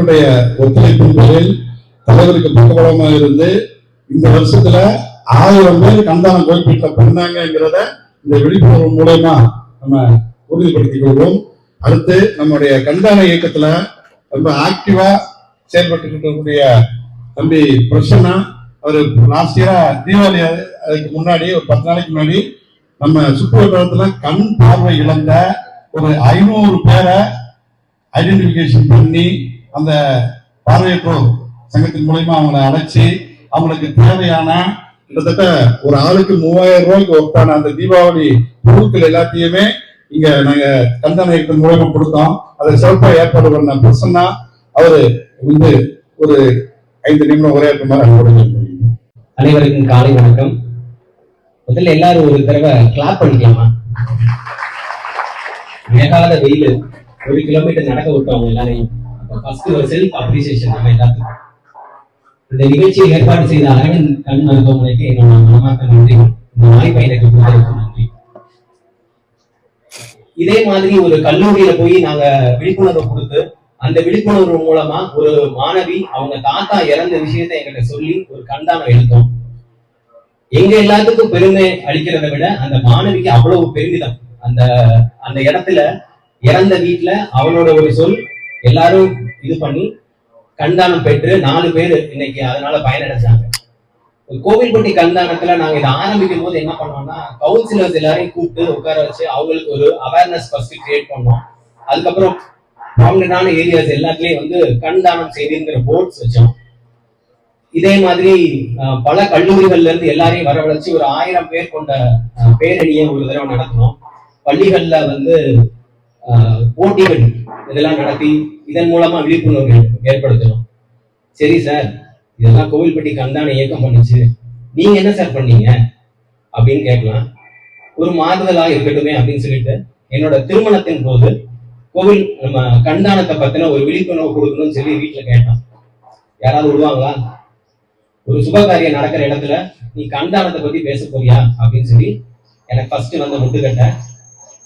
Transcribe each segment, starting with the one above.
மக்களுடைய ஒத்துழைப்பின் பேரில் தலைவருக்கு பக்கபலமாக இருந்து இந்த வருஷத்துல ஆயிரம் பேர் கந்தானம் கோயில்பேட்டில் பண்ணாங்கிறத இந்த விழிப்புணர்வு மூலயமா நம்ம உறுதிப்படுத்திக் கொள்வோம். அடுத்து நம்முடைய கந்தான இயக்கத்துல ரொம்ப ஆக்டிவா செயல்பட்டு இருக்கக்கூடிய தம்பி பிரசன்னா அவர் லாஸ்ட் இயரா தீபாவளி அதுக்கு முன்னாடி ஒரு பத்து நாளைக்கு முன்னாடி நம்ம சுற்றுவட்டாரத்துல கண் பார்வை இழந்த ஒரு ஐநூறு பேரை ஐடென்டிபிகேஷன் பண்ணி அந்த பார்வையற்றோர் சங்கத்தின் மூலயமா அவங்களை அழைச்சி அவங்களுக்கு தேவையான கிட்டத்தட்ட ஒரு ஆளுக்கு மூவாயிரம் ரூபாய்க்கு ஒப்பான அந்த தீபாவளி பொருட்கள் எல்லாத்தையுமே இங்க நாங்க கந்தன மூலமா கொடுத்தோம். அதை சிறப்பாக ஏற்பாடு பண்ண பிரசன்னா அவரு வந்து ஒரு ஐந்து நிமிடம் உரையாற்ற மாதிரி அனைவருக்கும் காலை வணக்கம். முதல்ல எல்லாரும் ஒரு தடவை கிளாப் பண்ணிக்கலாமா? வேகாத வெயில். ஒரு கிலோமீட்டர் நடக்க விட்டோம் எல்லாரையும். ஃபர்ஸ்ட் ஒரு செல்ஃப் அப்ரிசியேஷன் நம்ம எல்லாத்துக்கும். இந்த நிகழ்ச்சியை ஏற்பாடு செய்த அரவிந்த் கண் மருத்துவமனைக்கு என்னோட மனமாக்க நன்றி. இந்த வாய்ப்பை எனக்கு கொடுத்ததுக்கு நன்றி. இதே மாதிரி ஒரு கல்லூரியில போய் நாங்க விழிப்புணர்வு கொடுத்து அந்த விழிப்புணர்வு மூலமா ஒரு மாணவி அவங்க தாத்தா இறந்த விஷயத்தை எங்கிட்ட சொல்லி ஒரு கண்டானம் எழுத்தோம் எங்க எல்லாத்துக்கும் பெருமை அளிக்கிறத விட அந்த மாணவிக்கு அவ்வளவு பெருமிதம். அந்த அந்த இடத்துல இறந்த வீட்டுல அவளோட ஒரு சொல் எல்லாரும் இது பண்ணி கண்தானம் பெற்று நாலு பேர் இன்னைக்கு அதனால பயனடைஞ்சாங்க. கோவில்பட்டி கண்தானத்துல நாங்க இதை ஆரம்பிக்கும் போது என்ன பண்ணோம்னா கவுன்சிலர்ஸ் எல்லாரையும் கூப்பிட்டு உட்கார வச்சு அவங்களுக்கு ஒரு அவேர்னஸ் ஃபர்ஸ்ட் கிரியேட் பண்ணோம். அதுக்கப்புறம் ப்ராமினான ஏரியாஸ் எல்லாத்துலயும் வந்து கண்தானம் செய்திங்கிற போர்ட்ஸ் வச்சோம். இதே மாதிரி பல கல்லூரிகள்ல இருந்து எல்லாரையும் வரவழைச்சு ஒரு ஆயிரம் பேர் கொண்ட பேரணியை ஒரு தடவை நடத்தினோம். பள்ளிகள்ல வந்து போட்டிகள் இதெல்லாம் நடத்தி இதன் மூலமா விழிப்புணர்வு ஏற்படுத்தணும். சரி சார். இதெல்லாம் கோவில்பட்டி கந்தான இயக்கம் பண்ணுச்சு. நீங்க என்ன சார் பண்ணீங்க? அப்படின்னு கேட்கலாம். ஒரு மாறுதலா இருக்கட்டுமே அப்படின்னு சொல்லிட்டு என்னோட திருமணத்தின் போது கோவில் நம்ம கண்தானத்தை பத்தின ஒரு விழிப்புணர்வு கொடுக்கணும்னு சொல்லி வீட்டுல கேட்டான் யாராவது விடுவாங்களா? ஒரு சுபகாரியம் நடக்கிற இடத்துல நீ கண்தானத்தை பத்தி பேச போறியா? அப்படின்னு சொல்லி எனக்கு ஃபர்ஸ்ட் வந்த முட்டுக்கட்டை.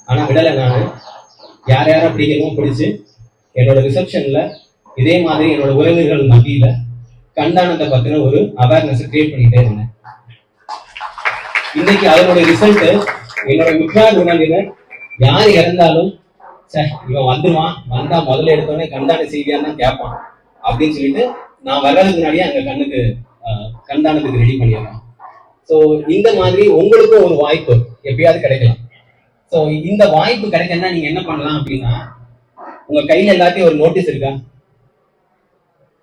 ஆனா விடலை நான். யார் யாரை பிடிக்கணுமோ பிடிச்சு என்னோட ரிசப்ஷன்ல இதே மாதிரி என்னோட உறவினர்கள் மத்தியில கண்டானத்தை பத்தின ஒரு அவேர்னஸ் கிரியேட் பண்ணிட்டே இருந்தேன். இன்னைக்கு அதனோட ரிசல்ட் என்னோட மிக்ரார் உணர்வினர் யார் இறந்தாலும் சே இவன் வந்துருவான் வந்தா முதல்ல எடுத்தோடனே கண்டான செய்தியான்னு தான் கேட்பான் அப்படின்னு சொல்லிட்டு நான் வர்றதுக்கு முன்னாடியே அங்க கண்ணுக்கு கண்டானத்துக்கு ரெடி பண்ணிடுறேன் ஸோ இந்த மாதிரி உங்களுக்கும் ஒரு வாய்ப்பு எப்பயாவது கிடைக்கலாம். ஸோ இந்த வாய்ப்பு கிடைக்கணும்னா நீங்க என்ன பண்ணலாம் அப்படின்னா உங்க கையில எல்லாத்தையும் ஒரு நோட்டீஸ் இருக்கா?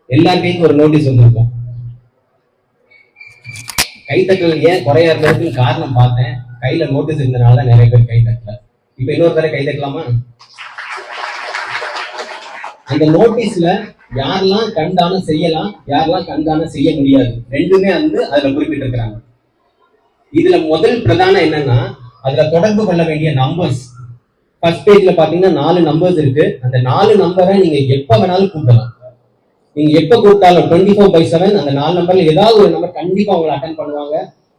எல்லார் கைக்கும் ஒரு நோட்டீஸ் வந்திருக்கும். கைத்தட்டல் ஏன் குறையா இருந்ததுக்கு காரணம் பார்த்தேன். கையில நோட்டீஸ் இருந்தனால தான் நிறைய பேர் கை தட்டல. இப்ப இன்னொரு தடவை கை தட்டலாமா? அந்த நோட்டீஸ்ல யாரெல்லாம் கண்தானம் செய்யலாம் யாரெல்லாம் கண்தானம் செய்ய முடியாது. ரெண்டுமே வந்து அதுல குறிப்பிட்டிருக்கிறாங்க. இதுல முதல் பிரதானம் என்னன்னா அதுல தொடர்பு கொள்ள வேண்டிய நம்பர்ஸ் ஃபர்ஸ்ட் பேஜ்ல பாத்தீங்கன்னா நாலு நம்பர்ஸ் இருக்கு. அந்த நாலு நம்பரை நீங்க எப்ப வேணாலும் கூட்டலாம். நீங்க எப்ப கூப்பிட்டாலும் டுவெண்ட்டி ஃபோர் பை செவன் அந்த நாலு நம்பர்ல ஏதாவது ஒரு நம்பர் கண்டிப்பா உங்களை அட்டன் பண்ணுவாங்க.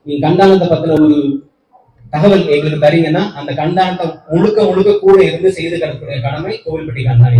நீங்க கண்டானத்தை பத்தின ஒரு தகவல் எங்களுக்கு தரீங்கன்னா அந்த கண்டானத்தை முழுக்க முழுக்க கூட இருந்து செய்து கிடக்கூடிய கடமை கோவில்பட்டி கண்தான